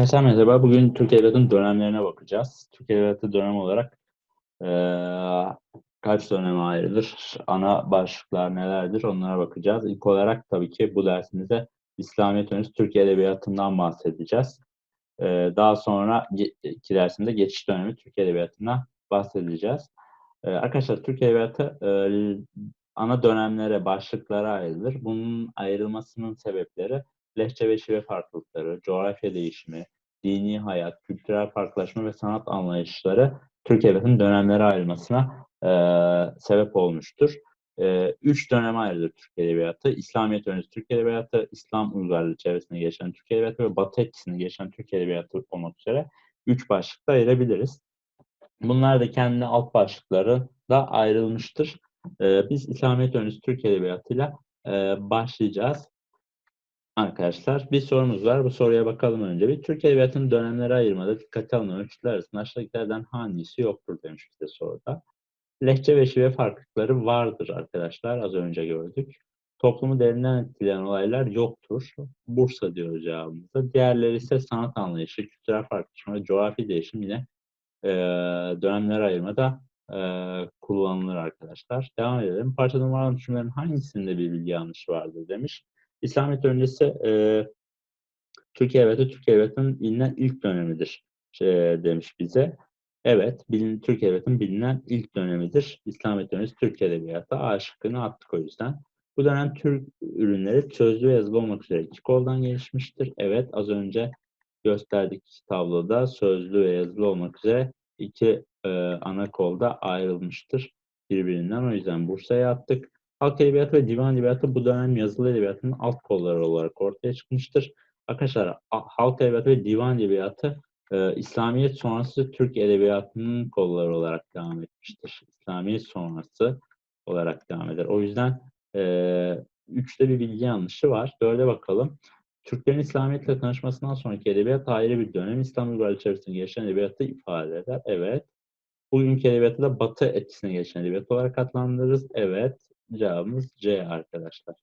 Arkadaşlar merhaba. Bugün Türk Edebiyatı'nın dönemlerine bakacağız. Türk Edebiyatı dönem olarak eee, kaç döneme ayrılır? Ana başlıklar nelerdir? Onlara bakacağız. İlk olarak tabii ki bu dersimizde İslamiyet öncesi Türk Edebiyatı'ndan bahsedeceğiz. Eee, daha sonra iki dersimde geçiş dönemi Türk Edebiyatı'ndan bahsedeceğiz. Eee, arkadaşlar Türk Edebiyatı eee, ana dönemlere, başlıklara ayrılır. Bunun ayrılmasının sebepleri lehçe ve şive farklılıkları, coğrafya değişimi, dini hayat, kültürel farklılaşma ve sanat anlayışları Türk Edebiyatı'nın dönemlere ayrılmasına eee, sebep olmuştur. Eee, üç döneme ayrılır Türk Edebiyatı. İslamiyet öncesi Türk Edebiyatı, İslam uygarlığı çevresinde geçen Türk Edebiyatı ve Batı etkisini geçen Türk Edebiyatı olmak üzere üç başlıkta ayırabiliriz. Bunlar da kendi alt başlıkları da ayrılmıştır. Eee, biz İslamiyet öncesi Türk Edebiyatı'yla eee, başlayacağız. Arkadaşlar bir sorumuz var. Bu soruya bakalım önce. Bir Türk Edebiyatı'nın dönemlere ayırmada dikkate alınan ölçütler arasında aşağıdakilerden hangisi yoktur demiş bize soruda. Lehçe ve şive farklılıkları vardır arkadaşlar. Az önce gördük. Toplumu derinden etkileyen olaylar yoktur. Bursa diyor cevabımızda. Diğerleri ise sanat anlayışı, kültürel farklılaşma coğrafi değişim yine eee dönemlere ayırmada eee, kullanılır arkadaşlar. Devam edelim. Parça numaralı cümlelerin hangisinde bir bilgi yanlışı vardır demiş. İslamiyet öncesi e, Türkiye Edebiyatı, Türkiye Edebiyatı'nın bilinen ilk dönemidir şey, demiş bize. Evet, bilin, Türkiye Edebiyatı'nın bilinen ilk dönemidir. İslamiyet öncesi Türkiye Edebiyatı. A şıkkını attık o yüzden. Bu dönem Türk ürünleri sözlü ve yazılı olmak üzere iki koldan gelişmiştir. Evet, az önce gösterdik tabloda sözlü ve yazılı olmak üzere iki e, ana kolda ayrılmıştır birbirinden. O yüzden Bursa'ya attık. Halk Edebiyatı ve Divan Edebiyatı bu dönem yazılı edebiyatının alt kolları olarak ortaya çıkmıştır. Arkadaşlar Halk Edebiyatı ve Divan Edebiyatı e, İslamiyet sonrası Türk Edebiyatı'nın kolları olarak devam etmiştir. İslamiyet sonrası olarak devam eder. O yüzden e, üçte bir bilgi yanlışı var. Dörde bakalım. Türklerin İslamiyet'le tanışmasından sonraki edebiyat ayrı bir dönem. İslam uygarlığı içerisinde gelişen edebiyatı ifade eder. Evet. Bugünkü edebiyatı da Batı etkisine geçen edebiyat olarak adlandırırız. Evet. Cevabımız C arkadaşlar.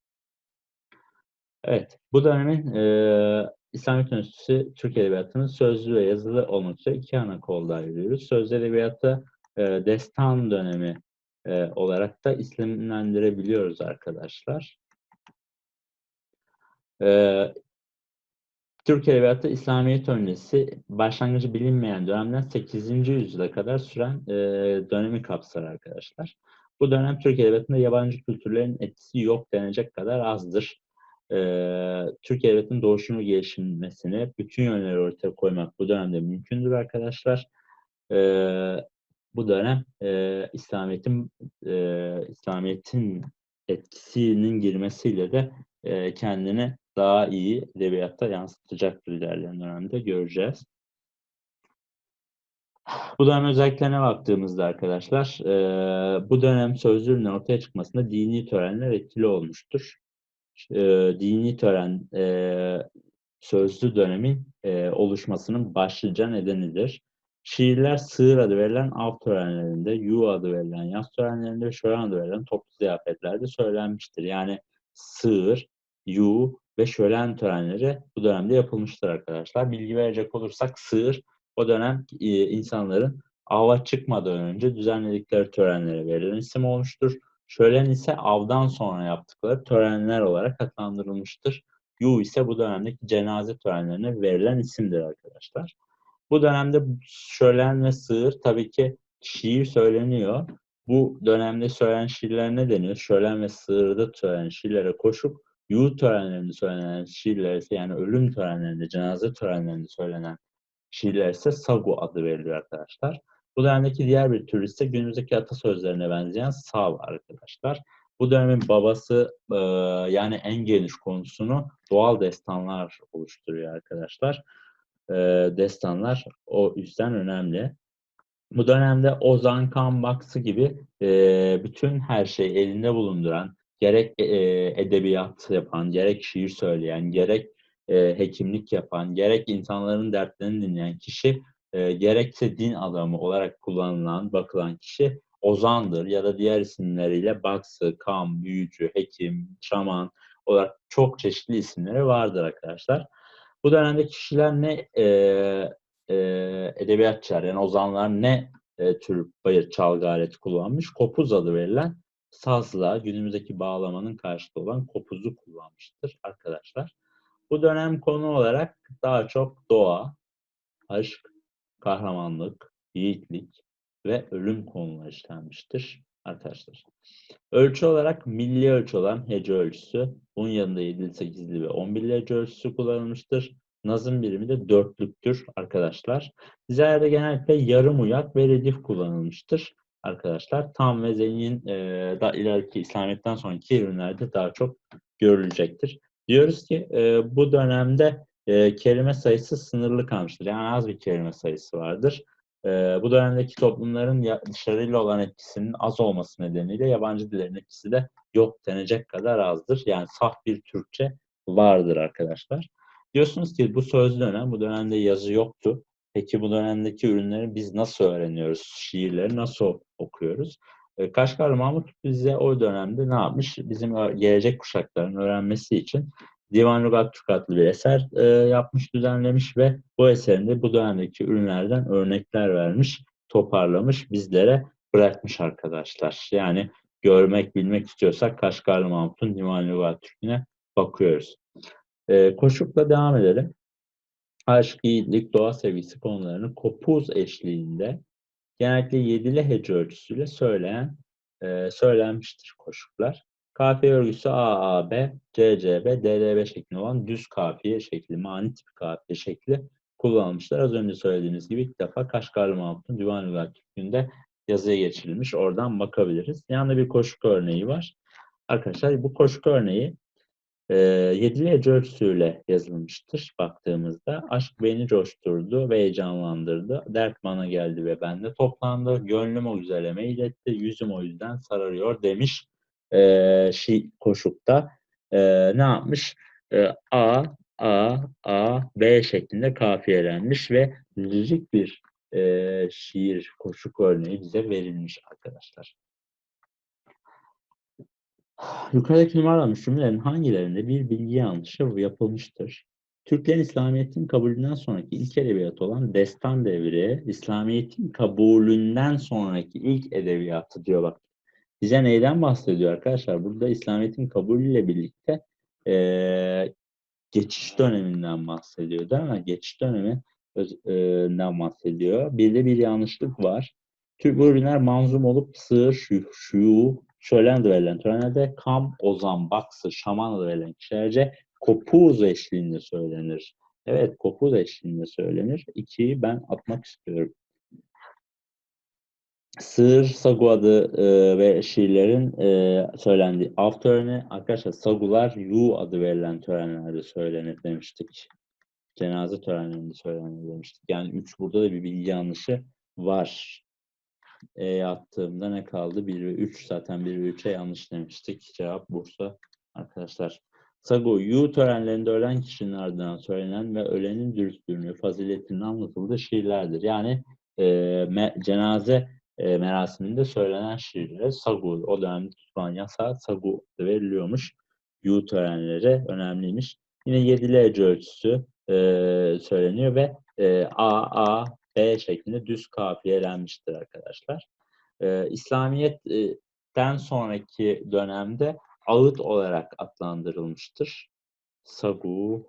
Evet. Bu dönemin e, İslamiyet Enstitüsü Türk Edebiyatı'nın sözlü ve yazılı olmak üzere iki ana kolda ayırıyoruz. Sözlü edebiyatı e, destan dönemi e, olarak da isimlendirebiliyoruz arkadaşlar. E, Türk Edebiyatı İslamiyet öncesi başlangıcı bilinmeyen dönemden 8. yüzyıla kadar süren e, dönemi kapsar arkadaşlar. Bu dönem Türk Edebiyatı'nda yabancı kültürlerin etkisi yok denecek kadar azdır. E, Türk Edebiyatı'nın doğuşunu gelişmesini, bütün yönleri ortaya koymak bu dönemde mümkündür arkadaşlar. E, bu dönem e, İslamiyet'in e, İslamiyet'in etkisinin girmesiyle de e, kendini daha iyi edebiyatta yansıtacaktır ilerleyen dönemde göreceğiz. Bu dönem özelliklerine baktığımızda arkadaşlar, e, bu dönem sözlüğünün ortaya çıkmasında dini törenler etkili olmuştur. E, dini tören e, sözlü dönemin e, oluşmasının başlıca nedenidir. Şiirler sığır adı verilen av törenlerinde, yu adı verilen yaz törenlerinde ve şölen adı verilen toplu ziyafetlerde söylenmiştir. Yani sığır, yu ve şölen törenleri bu dönemde yapılmıştır arkadaşlar. Bilgi verecek olursak sığır o dönem e, insanların ava çıkmadan önce düzenledikleri törenlere verilen isim olmuştur. Şölen ise avdan sonra yaptıkları törenler olarak adlandırılmıştır. Yu ise bu dönemdeki cenaze törenlerine verilen isimdir arkadaşlar. Bu dönemde şölen ve sığır tabii ki şiir söyleniyor. Bu dönemde söylenen şiirler ne deniyor? Şölen ve sığırda söylenen şiirlere koşup yuh törenlerinde söylenen şiirler ise yani ölüm törenlerinde, cenaze törenlerinde söylenen şiirler ise sagu adı veriliyor arkadaşlar. Bu dönemdeki diğer bir tür ise günümüzdeki atasözlerine benzeyen sav arkadaşlar. Bu dönemin babası e, yani en geniş konusunu doğal destanlar oluşturuyor arkadaşlar. E, destanlar o yüzden önemli. Bu dönemde Ozan Kambaksı gibi e, bütün her şeyi elinde bulunduran, gerek edebiyat yapan, gerek şiir söyleyen, gerek e, hekimlik yapan, gerek insanların dertlerini dinleyen kişi, e, gerekse din adamı olarak kullanılan, bakılan kişi Ozan'dır ya da diğer isimleriyle Baksı, Kam, Büyücü, Hekim, Şaman olarak çok çeşitli isimleri vardır arkadaşlar. Bu dönemde kişiler ne e, e, edebiyatçılar yani ozanlar ne e, tür bayır çalgı aleti kullanmış? Kopuz adı verilen sazla günümüzdeki bağlamanın karşılığı olan kopuzu kullanmıştır arkadaşlar. Bu dönem konu olarak daha çok doğa, aşk, kahramanlık, yiğitlik ve ölüm konuları işlenmiştir arkadaşlar. Ölçü olarak milli ölçü olan hece ölçüsü, bunun yanında 7'li, 8'li ve 11'li hece ölçüsü kullanılmıştır. Nazım birimi de dörtlüktür arkadaşlar. Dizayerde genellikle yarım uyak ve redif kullanılmıştır arkadaşlar. Tam ve zengin e, da ileriki İslamiyet'ten sonraki ürünlerde daha çok görülecektir. Diyoruz ki e, bu dönemde e, kelime sayısı sınırlı kalmıştır. Yani az bir kelime sayısı vardır. E, bu dönemdeki toplumların ya, dışarıyla olan etkisinin az olması nedeniyle yabancı dillerin etkisi de yok denecek kadar azdır. Yani saf bir Türkçe vardır arkadaşlar. Diyorsunuz ki bu sözlü dönem, bu dönemde yazı yoktu. Peki bu dönemdeki ürünleri biz nasıl öğreniyoruz? Şiirleri nasıl okuyoruz? E, Kaşgarlı Mahmut bize o dönemde ne yapmış? Bizim gelecek kuşakların öğrenmesi için Divan Lugat Türk adlı bir eser e, yapmış, düzenlemiş ve bu eserinde bu dönemdeki ürünlerden örnekler vermiş, toparlamış, bizlere bırakmış arkadaşlar. Yani görmek, bilmek istiyorsak Kaşgarlı Mahmut'un Divan Lugat Türk'üne bakıyoruz. E, koşukla devam edelim. Aşk, yiğitlik, doğa sevgisi konularını kopuz eşliğinde genellikle yedili hece ölçüsüyle söyleyen, e, söylenmiştir koşuklar. Kafiye örgüsü A, A, B, C, C, B, D, D, B şeklinde olan düz kafiye şekli, mani tipi kafiye şekli kullanılmışlar. Az önce söylediğimiz gibi ilk defa Kaşgarlı Mahmut'un Divan Lügat yazıya geçirilmiş. Oradan bakabiliriz. Yanında bir koşuk örneği var. Arkadaşlar bu koşuk örneği e, yedili hece ölçüsüyle yazılmıştır baktığımızda. Aşk beni coşturdu ve heyecanlandırdı. Dert bana geldi ve bende toplandı. Gönlüm o güzele meyletti. Yüzüm o yüzden sararıyor demiş e, şi, koşukta. E, ne yapmış? E, A, A, A, B şeklinde kafiyelenmiş ve lirik bir e, şiir, koşuk örneği bize verilmiş arkadaşlar. Yukarıdaki numaralanmış cümlelerin hangilerinde bir bilgi yanlışı yapılmıştır? Türklerin İslamiyet'in kabulünden sonraki ilk edebiyatı olan Destan Devri, İslamiyet'in kabulünden sonraki ilk edebiyatı diyor bak. Bize neyden bahsediyor arkadaşlar? Burada İslamiyet'in kabulüyle birlikte e, geçiş döneminden bahsediyor değil mi? Geçiş döneminden bahsediyor. Bir de bir yanlışlık var. Türk ürünler manzum olup sığır, şu, şu, şölen verilen törenlerde kam, ozan, baksı, şaman verilen kişilerce kopuz eşliğinde söylenir. Evet, kopuz eşliğinde söylenir. İkiyi ben atmak istiyorum. Sığır, Sagu adı e, ve şiirlerin e, söylendiği av töreni. Arkadaşlar Sagular Yu adı verilen törenlerde söylenir demiştik. Cenaze törenlerinde söylenir demiştik. Yani üç burada da bir bilgi yanlışı var. E attığımda ne kaldı? 1 ve 3 zaten 1 ve 3'e yanlış demiştik. Cevap Bursa arkadaşlar. Sagu, Yu törenlerinde ölen kişinin ardından söylenen ve ölenin dürüstlüğünü, faziletinin anlatıldığı şiirlerdir. Yani e, me, cenaze e, merasiminde söylenen şiirlere Sagu, o dönemde tutulan yasa Sagu veriliyormuş. Yu törenleri önemliymiş. Yine yedili hece ölçüsü e, söyleniyor ve e, A, A, B şeklinde düz kafiyelenmiştir arkadaşlar. E, İslamiyet'ten sonraki dönemde ağıt olarak adlandırılmıştır. Sagu,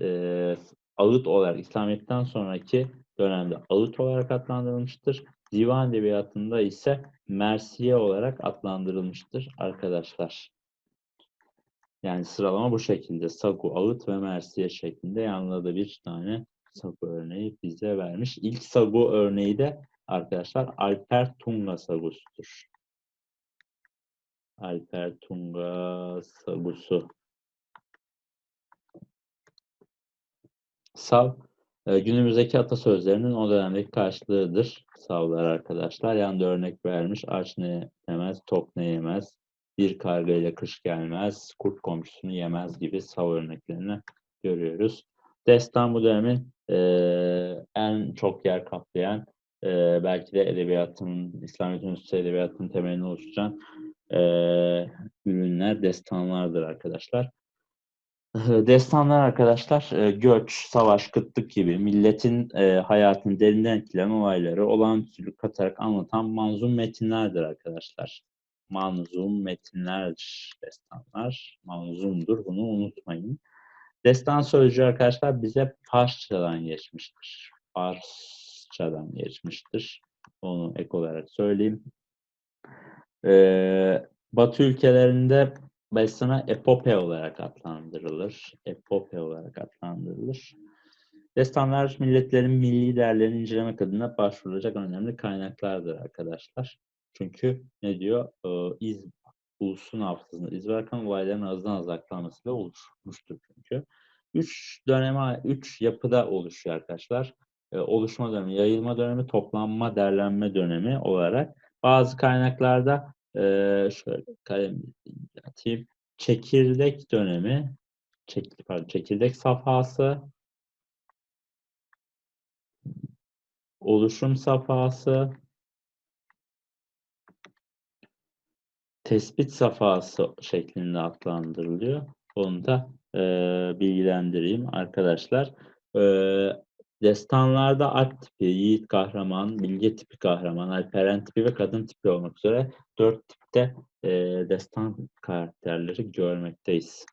e, ağıt olarak İslamiyet'ten sonraki dönemde ağıt olarak adlandırılmıştır. Divan edebiyatında ise mersiye olarak adlandırılmıştır arkadaşlar. Yani sıralama bu şekilde. Sagu, ağıt ve mersiye şeklinde yanında da bir tane sagu örneği bize vermiş. İlk sagu örneği de arkadaşlar Alper Tunga sagusudur. Alper Tunga sagusu. Sav, e, günümüzdeki atasözlerinin o dönemdeki karşılığıdır. Savlar arkadaşlar. Yanında örnek vermiş. Aç ne yemez, tok ne yemez. Bir karga ile kış gelmez, kurt komşusunu yemez gibi sav örneklerini görüyoruz. Destan bu dönemin e, en çok yer kaplayan, e, belki de edebiyatın, İslamiyet'in üstü edebiyatının temelini oluşturan e, ürünler, destanlardır arkadaşlar. Destanlar arkadaşlar göç, savaş, kıtlık gibi milletin e, hayatını derinden etkileyen olayları olağanüstülük katarak anlatan manzum metinlerdir arkadaşlar. Manzum metinlerdir destanlar. Manzumdur bunu unutmayın. Destan sözcüğü arkadaşlar bize Farsçadan geçmiştir. Farsçadan geçmiştir. Onu ek olarak söyleyeyim. Ee, Batı ülkelerinde Bestana epope olarak adlandırılır. Epope olarak adlandırılır. Destanlar milletlerin milli değerlerini incelemek adına başvurulacak önemli kaynaklardır arkadaşlar. Çünkü ne diyor? Ee, iz, ulusun hafızasında iz bırakan olayların azdan az aktarmasıyla oluşmuştur çünkü. Üç döneme, üç yapıda oluşuyor arkadaşlar. Ee, oluşma dönemi, yayılma dönemi, toplanma, derlenme dönemi olarak. Bazı kaynaklarda e, şöyle kalem atayım. Çekirdek dönemi, çek, pardon, çekirdek safhası, oluşum safhası, tespit safhası şeklinde adlandırılıyor. Onu da e, bilgilendireyim arkadaşlar. E, destanlarda alp tipi, yiğit kahraman, bilge tipi kahraman, alperen tipi ve kadın tipi olmak üzere dört tipte e, destan karakterleri görmekteyiz.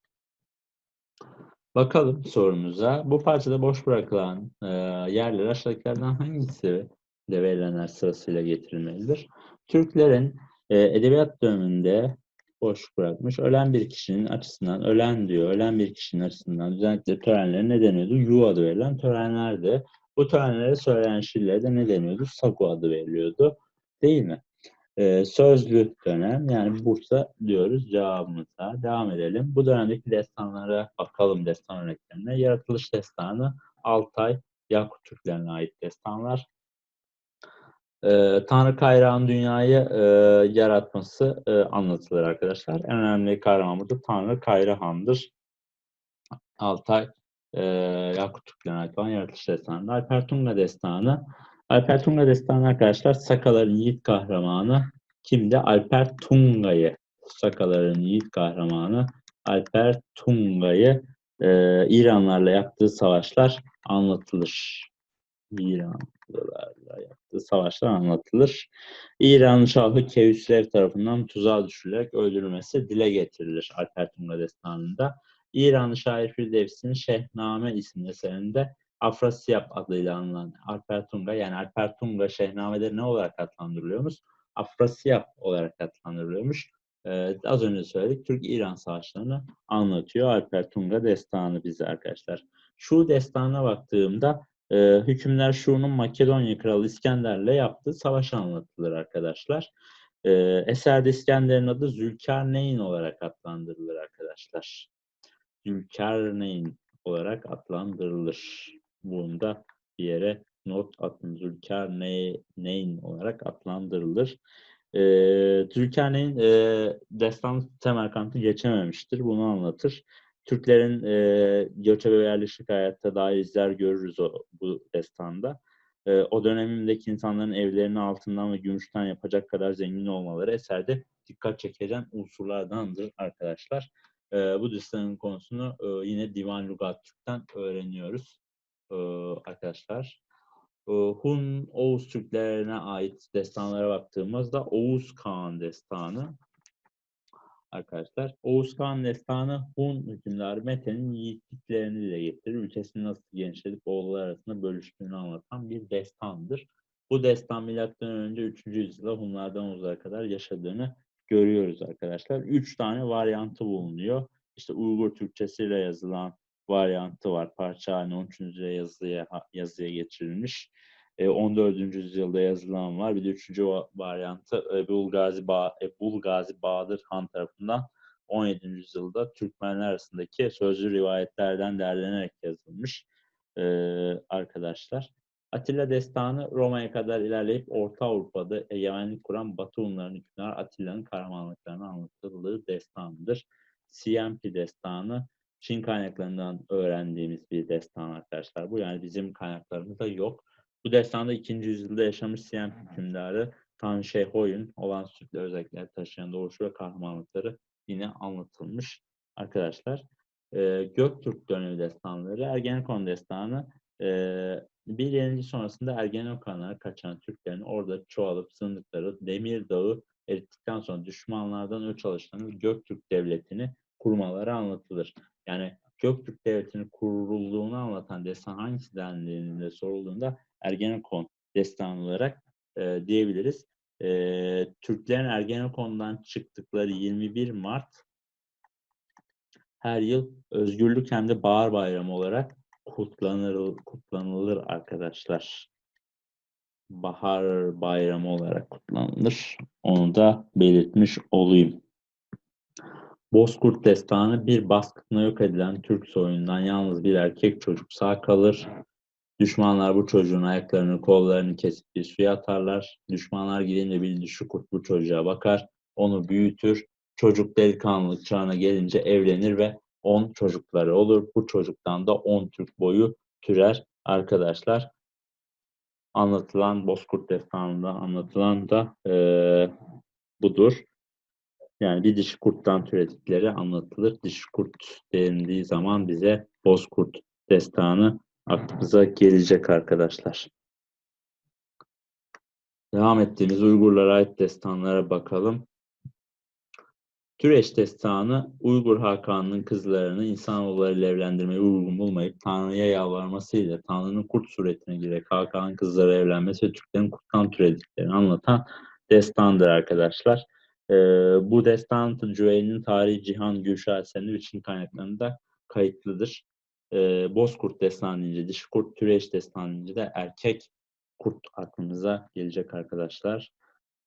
Bakalım sorumuza. Bu parçada boş bırakılan e, yerler aşağıdakilerden hangisi de verilenler sırasıyla getirilmelidir? Türklerin e, edebiyat döneminde boş bırakmış. Ölen bir kişinin açısından, ölen diyor, ölen bir kişinin açısından düzenledikleri törenlere ne deniyordu? Yu adı verilen törenlerdi. Bu törenlere söyleyen şiirlere de ne deniyordu? Sagu adı veriliyordu. Değil mi? Ee, sözlü dönem yani Bursa diyoruz cevabımıza. Devam edelim. Bu dönemdeki destanlara bakalım destan örneklerine. Yaratılış destanı Altay, Yakut Türklerine ait destanlar. Ee, Tanrı kayrağın dünyayı e, yaratması e, anlatılır arkadaşlar. En önemli kahraman burada Tanrı Kayrahan'dır. Altay, e, Yakut Türklerine ait olan yaratılış destanı. Alper Tunga destanı. Alper Tunga destanı arkadaşlar Sakaların yiğit kahramanı kimdi? Alper Tunga'yı. Sakaların yiğit kahramanı Alper Tunga'yı e, İranlarla yaptığı savaşlar anlatılır. İranlılarla yaptığı savaşlar anlatılır. İran Şahı Kevüsrev tarafından tuzağa düşürülerek öldürülmesi dile getirilir Alper Tunga destanında. İranlı şair Firdevsi'nin Şehname isimli eserinde Afrasiyap adıyla anılan Alper Tunga yani Alper Tunga Şehname'de ne olarak adlandırılıyormuş? Afrasiyap olarak adlandırılıyormuş. Ee, az önce söyledik Türk-İran savaşlarını anlatıyor Alper Tunga destanı bize arkadaşlar. Şu destana baktığımda e, hükümler Şu'nun Makedonya Kralı İskender'le yaptığı savaş anlatılır arkadaşlar. E, eserde İskender'in adı Zülkarneyn olarak adlandırılır arkadaşlar. Zülkarneyn olarak adlandırılır. Bunu da bir yere not atın. Zülkarneyn olarak adlandırılır. E, Zülkarneyn e, destan Semerkant'ı geçememiştir. Bunu anlatır. Türklerin e, göçebe ve yerleşik hayatta dair izler görürüz o, bu destanda. E, o dönemindeki insanların evlerini altından ve gümüşten yapacak kadar zengin olmaları eserde dikkat çekeceğin unsurlardandır arkadaşlar. E, bu destanın konusunu e, yine Divan Lugat Türk'ten öğreniyoruz e, arkadaşlar. E, Hun Oğuz Türklerine ait destanlara baktığımızda Oğuz Kağan destanı arkadaşlar. Oğuz Kağan destanı Hun hükümdarı Mete'nin yiğitliklerini dile getirir. Ülkesini nasıl genişletip oğullar arasında bölüştüğünü anlatan bir destandır. Bu destan milattan önce 3. yüzyılda Hunlardan Oğuzlara kadar yaşadığını görüyoruz arkadaşlar. Üç tane varyantı bulunuyor. İşte Uygur Türkçesiyle yazılan varyantı var. Parça haline 13. yazıya, yazıya geçirilmiş. 14. yüzyılda yazılan var. Bir de 3. varyantı Ebul Gazi, ba Ebul Gazi Bahadır Han tarafından 17. yüzyılda Türkmenler arasındaki sözlü rivayetlerden derlenerek yazılmış arkadaşlar. Atilla destanı Roma'ya kadar ilerleyip Orta Avrupa'da egemenlik kuran Batı Hunların hükümdarı Atilla'nın kahramanlıklarını anlatıldığı destandır. Siempi destanı Çin kaynaklarından öğrendiğimiz bir destan arkadaşlar. Bu yani bizim kaynaklarımızda yok. Bu destanda 2. yüzyılda yaşamış Siempi hükümdarı Tan Shehoy'un olan sütle özellikler taşıyan doğuşu ve kahramanlıkları yine anlatılmış arkadaşlar. e, Göktürk dönemi destanları, Ergenekon destanı e, bir yenilik sonrasında Ergenekon'a kaçan Türklerin orada çoğalıp sığındıkları Demirdağ'ı erittikten sonra düşmanlardan öç alışlarını Göktürk Devleti'ni kurmaları anlatılır. Yani Göktürk Devleti'nin kurulduğunu anlatan destan hangisi dendiğinde sorulduğunda Ergenekon destanı olarak e, diyebiliriz. E, Türklerin Ergenekon'dan çıktıkları 21 Mart her yıl özgürlük hem de bahar bayramı olarak kutlanır, kutlanılır arkadaşlar. Bahar bayramı olarak kutlanılır. Onu da belirtmiş olayım. Bozkurt Destanı bir baskınla yok edilen Türk soyundan yalnız bir erkek çocuk sağ kalır. Düşmanlar bu çocuğun ayaklarını, kollarını kesip bir suya atarlar. Düşmanlar gidince bir dişi kurt bu çocuğa bakar, onu büyütür. Çocuk delikanlılık çağına gelince evlenir ve 10 çocukları olur. Bu çocuktan da 10 Türk boyu türer arkadaşlar. Anlatılan Bozkurt Destanı'nda anlatılan da eee, budur. Yani bir dişi kurttan türedikleri anlatılır. Dişi kurt denildiği zaman bize Bozkurt Destanı aklımıza gelecek arkadaşlar. Devam ettiğimiz Uygurlara ait destanlara bakalım. Türeş destanı Uygur Hakan'ın kızlarını insanoğullarıyla evlendirmeyi uygun bulmayıp Tanrı'ya yalvarmasıyla Tanrı'nın kurt suretine girerek Hakan'ın kızları evlenmesi ve Türklerin kurttan türediklerini anlatan destandır arkadaşlar. Ee, bu destan Cüveyni'nin tarihi Cihan Gülşah eserinde bütün kaynaklarında kayıtlıdır. Ee, Bozkurt destanı deyince dişi kurt, Türeş destanı deyince de erkek kurt aklımıza gelecek arkadaşlar.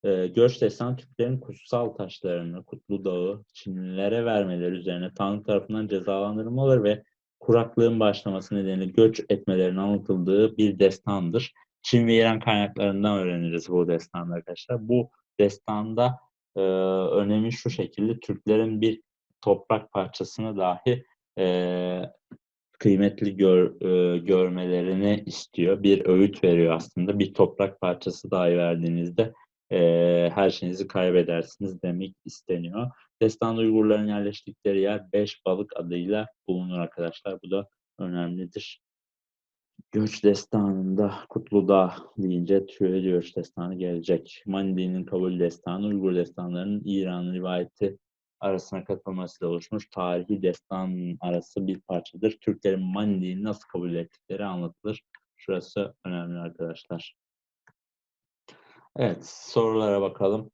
Ee, Göç Destan Türklerin kutsal taşlarını Kutlu Dağı Çinlilere vermeleri üzerine Tanrı tarafından cezalandırmaları ve kuraklığın başlaması nedeniyle göç etmelerinin anlatıldığı bir destandır. Çin ve İran kaynaklarından öğreniriz bu destanı arkadaşlar. Bu destanda e, önemi şu şekilde Türklerin bir toprak parçasını dahi e, kıymetli gör, e, görmelerini istiyor. Bir öğüt veriyor aslında. Bir toprak parçası dahi verdiğinizde e, her şeyinizi kaybedersiniz demek isteniyor. Destan Uygurların yerleştikleri yer Beş Balık adıyla bulunur arkadaşlar. Bu da önemlidir. Göç destanında Kutludağ deyince Türe Göç destanı gelecek. Mandi'nin kabul destanı Uygur destanlarının İran rivayeti arasına katılmasıyla oluşmuş tarihi destan arası bir parçadır. Türklerin Mandi'yi nasıl kabul ettikleri anlatılır. Şurası önemli arkadaşlar. Evet, sorulara bakalım.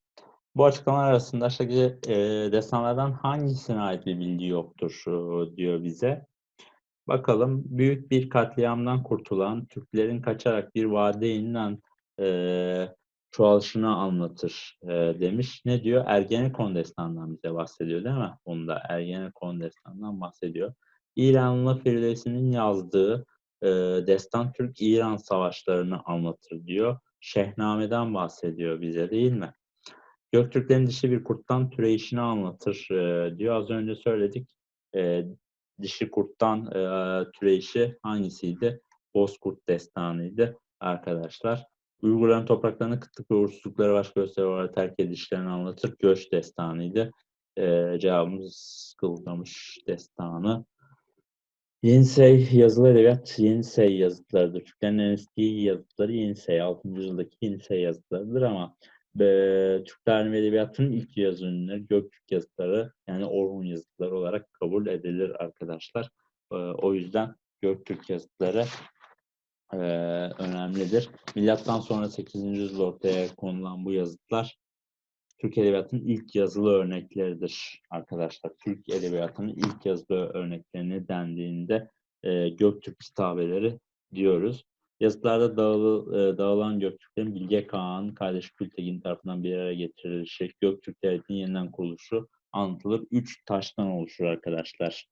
Bu açıklamalar arasında aşağıdaki e, destanlardan hangisine ait bir bilgi yoktur e, diyor bize. Bakalım, büyük bir katliamdan kurtulan Türklerin kaçarak bir vadiye inilen e, çoğalışını anlatır e, demiş. Ne diyor? Ergenekon destanından bize bahsediyor değil mi? Bunda Ergenekon destanından bahsediyor. İranlı Firdevsi'nin yazdığı e, Destan Türk-İran savaşlarını anlatır diyor. Şehname'den bahsediyor bize değil mi? Göktürklerin dişi bir kurttan türeyişini anlatır e, diyor. Az önce söyledik. E, dişi kurttan e, türeyişi hangisiydi? Bozkurt destanıydı arkadaşlar. Uygurların topraklarını kıtlık ve uğursuzlukları baş gösteri olarak terk edişlerini anlatır. Göç destanıydı. E, cevabımız Kılgamış destanı. Yenisey yazılı edebiyat Yenisey yazıtlarıdır. Türklerin en eski yazıtları Yenisey. 6. yüzyıldaki Yenisey yazıtlarıdır ama e, Türk tarihi ve edebiyatının ilk yazı ünlüleri Göktürk yazıtları yani Orhun yazıtları olarak kabul edilir arkadaşlar. E, o yüzden Göktürk yazıtları e, önemlidir. Milattan sonra 8. yüzyılda ortaya konulan bu yazıtlar Türk Edebiyatı'nın ilk yazılı örnekleridir arkadaşlar. Türk Edebiyatı'nın ilk yazılı örneklerini dendiğinde e, Göktürk kitabeleri diyoruz. Yazıtlarda dağılı, e, dağılan Göktürklerin Bilge Kağan, kardeş Kültegin tarafından bir araya getirilişi, Göktürk Devleti'nin yeniden kuruluşu anlatılır. Üç taştan oluşur arkadaşlar.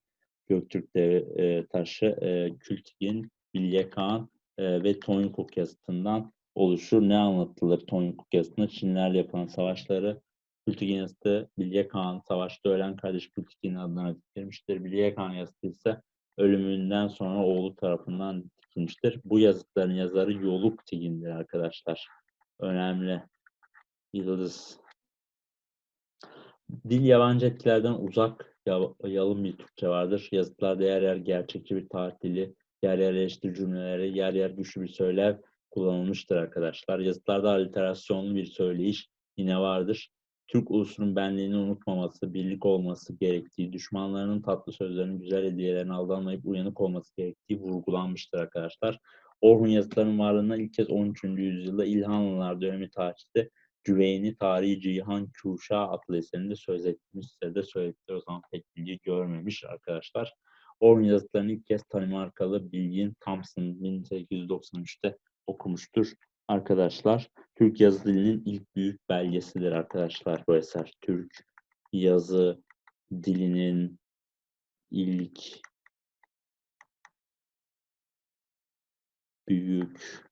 Göktürk Dev, e, taşı, e, Kültegin, Bilge Kağan e, ve Tonyukok yazıtından oluşur. Ne anlatılır Tonyukuk yazısında? Çinlerle yapılan savaşları, Kültigin yazısı Bilge Kağan, savaşta ölen kardeş Kültigin adına dikilmiştir. Bilge Kağan yazısı ise ölümünden sonra oğlu tarafından dikilmiştir. Bu yazıtların yazarı Yoluk Tigin'dir arkadaşlar. Önemli. Yıldız. Dil yabancı etkilerden uzak ya- yalın bir Türkçe vardır. Yazıtlarda yer yer gerçekçi bir tarih dili, yer yer eleştiri cümleleri, yer yer güçlü bir söylev kullanılmıştır arkadaşlar. Yazıtlarda aliterasyonlu bir söyleyiş yine vardır. Türk ulusunun benliğini unutmaması, birlik olması gerektiği, düşmanlarının tatlı sözlerinin, güzel hediyelerine aldanmayıp uyanık olması gerektiği vurgulanmıştır arkadaşlar. Orhun yazıtlarının varlığından ilk kez 13. yüzyılda İlhanlılar dönemi tarihte Cüveyni Tarihi Cihan Kuşa adlı eserinde söz etmişse de söyledikleri o zaman pek bilgi görmemiş arkadaşlar. Orhun yazıtlarını ilk kez Danimarkalı Bilgin Thompson 1893'te okumuştur arkadaşlar. Türk yazı dilinin ilk büyük belgesidir arkadaşlar bu eser. Türk yazı dilinin ilk büyük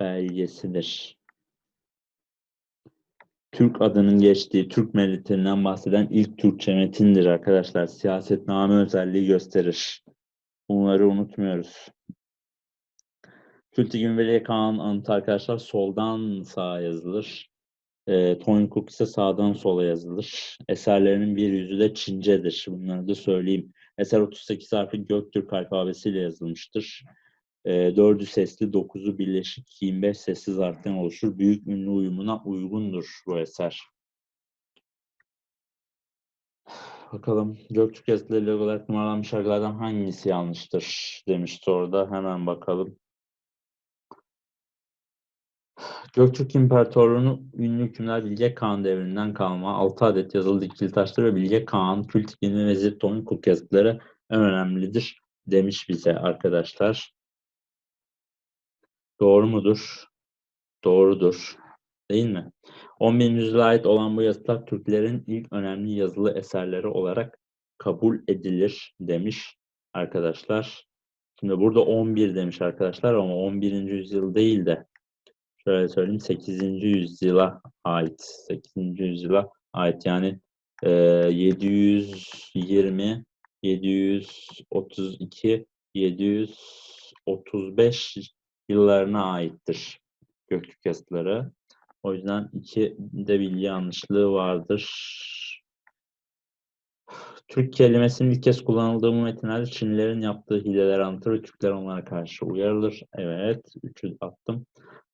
belgesidir. Türk adının geçtiği Türk milletinden bahseden ilk Türkçe metindir arkadaşlar. Siyasetname özelliği gösterir. Bunları unutmuyoruz. Kültigin Veli Kaan anıtı arkadaşlar soldan sağa yazılır. E, Tony Cook ise sağdan sola yazılır. Eserlerinin bir yüzü de Çincedir. Bunları da söyleyeyim. Eser 38 harfli Göktürk alfabesiyle yazılmıştır. E, dördü sesli, dokuzu birleşik, 25 sessiz harften oluşur. Büyük ünlü uyumuna uygundur bu eser. Bakalım Göktürk yazılarıyla olarak numaralanmış şarkılardan hangisi yanlıştır demiş soruda. Hemen bakalım. Göktürk İmparatorluğu'nu ünlü hükümler Bilge Kağan devrinden kalma 6 adet yazılı dikili taşları ve Bilge Kağan, Kültigin Vezir Tony Cook yazıtları en önemlidir demiş bize arkadaşlar. Doğru mudur? Doğrudur. Değil mi? 11. yüzyıla ait olan bu yazıtlar Türklerin ilk önemli yazılı eserleri olarak kabul edilir demiş arkadaşlar. Şimdi burada 11 demiş arkadaşlar ama 11. yüzyıl değil de şöyle söyleyeyim 8. yüzyıla ait. 8. yüzyıla ait yani e, 720, 732, 735 yıllarına aittir Göktürk yazıtları. O yüzden iki de bilgi yanlışlığı vardır. Türk kelimesinin ilk kez kullanıldığı bu metinlerde Çinlilerin yaptığı hileler anlatır Türkler onlara karşı uyarılır. Evet, üçü attım.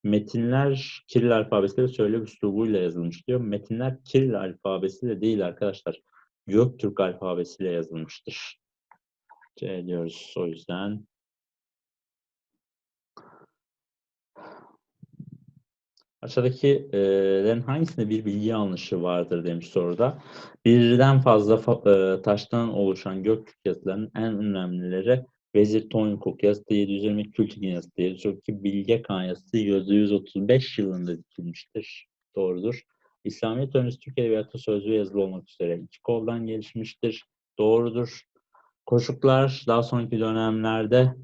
Metinler Kiril alfabesiyle söyle üslubuyla yazılmış diyor. Metinler Kiril alfabesiyle değil arkadaşlar. Göktürk alfabesiyle yazılmıştır. C diyoruz o yüzden. Aşağıdakilerin hangisinde bir bilgi yanlışı vardır demiş soruda. Birden fazla fa- taştan oluşan Göktürk yazılarının en önemlileri Vezir Tony Cook yazıtı 720 Kültigin yazıtı 732 Bilge Kağan yazıtı 735 yılında dikilmiştir. Doğrudur. İslamiyet öncesi Türk Edebiyatı sözlü yazılı olmak üzere iki koldan gelişmiştir. Doğrudur. Koşuklar daha sonraki dönemlerde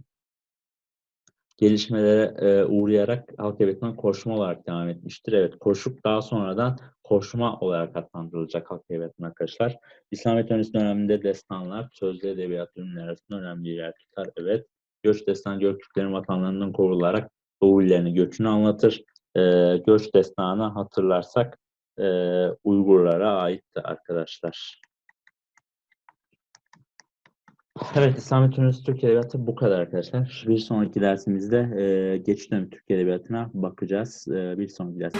gelişmelere e, uğrayarak halk edebiyatına koşma olarak devam etmiştir. Evet, koşuk daha sonradan koşma olarak adlandırılacak halk edebiyatına arkadaşlar. İslamiyet öncesi döneminde destanlar sözlü edebiyat ürünleri arasında önemli yer tutar. Evet, göç destanı Göktürklerin vatanlarından kovularak Doğu illerine göçünü anlatır. E, göç destanı hatırlarsak e, Uygurlara aitti arkadaşlar. Evet, İslamiyet Üniversitesi Türk Edebiyatı bu kadar arkadaşlar. Bir sonraki dersimizde e, geçiş dönemi Türk Edebiyatı'na bakacağız. E, bir sonraki ders.